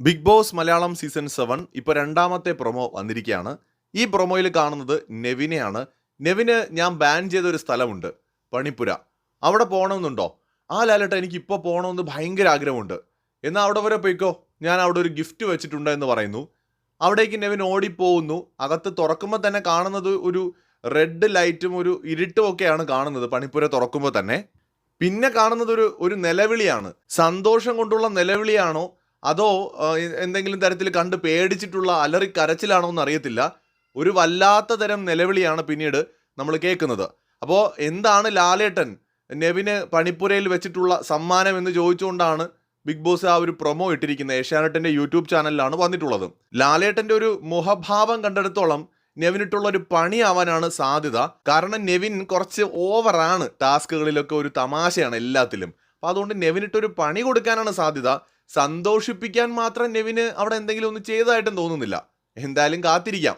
Big boss Malayalam season seven ഇപ്പോൾ രണ്ടാമത്തെ promo വന്നിരിക്കുകയാണ്. ഈ പ്രൊമോയിൽ കാണുന്നത് നെവിനെയാണ്. നെവിന് ഞാൻ ബാൻ ചെയ്ത ഒരു സ്ഥലമുണ്ട് പണിപ്പുര. അവിടെ പോകണമെന്നുണ്ടോ ആ ലാലേട്ട എനിക്ക് ഇപ്പോൾ പോകണമെന്ന് ഭയങ്കര ആഗ്രഹമുണ്ട്. എന്നാൽ അവിടെ വരെ പോയിക്കോ. ഞാൻ അവിടെ ഒരു ഗിഫ്റ്റ് വെച്ചിട്ടുണ്ട് എന്ന് പറയുന്നു. അവിടേക്ക് നെവിൻ ഓടിപ്പോകുന്നു അകത്ത് തുറക്കുമ്പോൾ തന്നെ കാണുന്നത് ഒരു റെഡ് ലൈറ്റും ഒരു ഇരുട്ടും ഒക്കെയാണ് കാണുന്നത് പണിപ്പുര തുറക്കുമ്പോൾ തന്നെ. പിന്നെ കാണുന്നത് ഒരു ഒരു നിലവിളിയാണ്. സന്തോഷം കൊണ്ടുള്ള നിലവിളിയാണോ? അതോ എന്തെങ്കിലും തരത്തിൽ കണ്ട് പേടിച്ചിട്ടുള്ള അലറി കരച്ചിലാണോ എന്ന് അറിയത്തില്ല ഒരു വല്ലാത്ത തരം നിലവിളിയാണ് പിന്നീട് നമ്മൾ കേൾക്കുന്നത്. അപ്പോൾ എന്താണ് ലാലേട്ടൻ നെവിന് പണിപ്പുരയിൽ വെച്ചിട്ടുള്ള സമ്മാനം എന്ന് ചോദിച്ചുകൊണ്ടാണ് ബിഗ് ബോസ് ആ ഒരു പ്രൊമോ ഇട്ടിരിക്കുന്നത്. ഏഷ്യാനെട്ടിന്റെ യൂട്യൂബ് ചാനലിലാണ് വന്നിട്ടുള്ളത്. ലാലേട്ടന്റെ ഒരു മുഖഭാവം കണ്ടെടുത്തോളം നെവിനിട്ടുള്ള ഒരു പണിയാവാനാണ് സാധ്യത. കാരണം നെവിൻ കുറച്ച് ഓവറാണ് ടാസ്കുകളിലൊക്കെ ഒരു തമാശയാണ് എല്ലാത്തിലും. അപ്പൊ അതുകൊണ്ട് നെവിനിട്ടൊരു പണി കൊടുക്കാനാണ് സാധ്യത. സന്തോഷിപ്പിക്കാൻ മാത്രം നെവിന് അവിടെ എന്തെങ്കിലും ഒന്ന് ചെയ്തതായിട്ടും തോന്നുന്നില്ല. എന്തായാലും കാത്തിരിക്കാം.